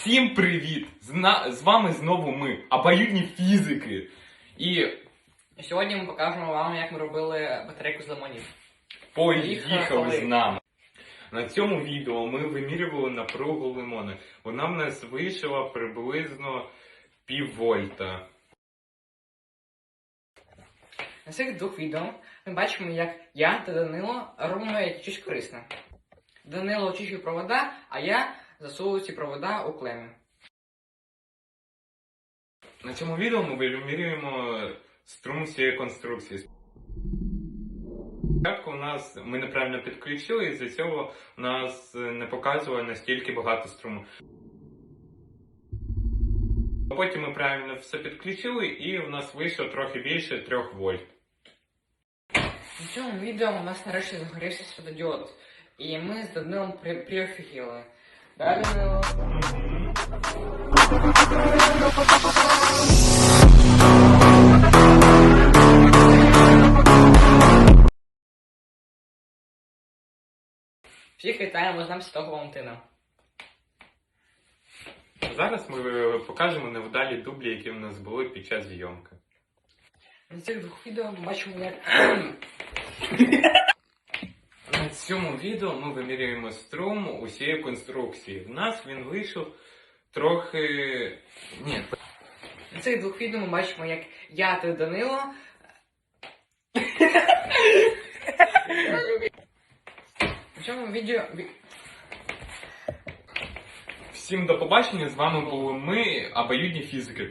Всім привіт! З, з вами знову ми, обоюдні фізики. І Сьогодні ми покажемо вам, як ми робили батарейку з лимонів. поїхали Поїхали. з нами. На цьому відео ми вимірювали напругу лимона. Вона в нас вийшла приблизно пів вольта. На цих двох відео ми бачимо, як я та Данило робимо щось корисне. Данило очищує провода, а я засовую провода у клеми. На цьому відео ми вимірюємо струм цієї конструкції. Спочатку у нас ми неправильно підключили, і з-за цього у нас не показувало настільки багато струму. А Потім ми правильно все підключили, і у нас вийшло трохи більше 3 вольт. На цьому відео у нас нарешті загорівся світодіод. І ми з Данилом при... приофігіли. Данило? Всіх вітаємо з нами Святого Валентина. Зараз ми покажемо невдалі дублі, які в нас були під час зйомки. На цих двох відео ми бачимо, як На цьому відео ми вимірюємо струм усієї конструкції. В нас він вийшов трохи. Ні, На цих двох відео ми бачимо, як я та Данило. На цьому відео. Всім до побачення. З вами були ми, обоюдні фізики.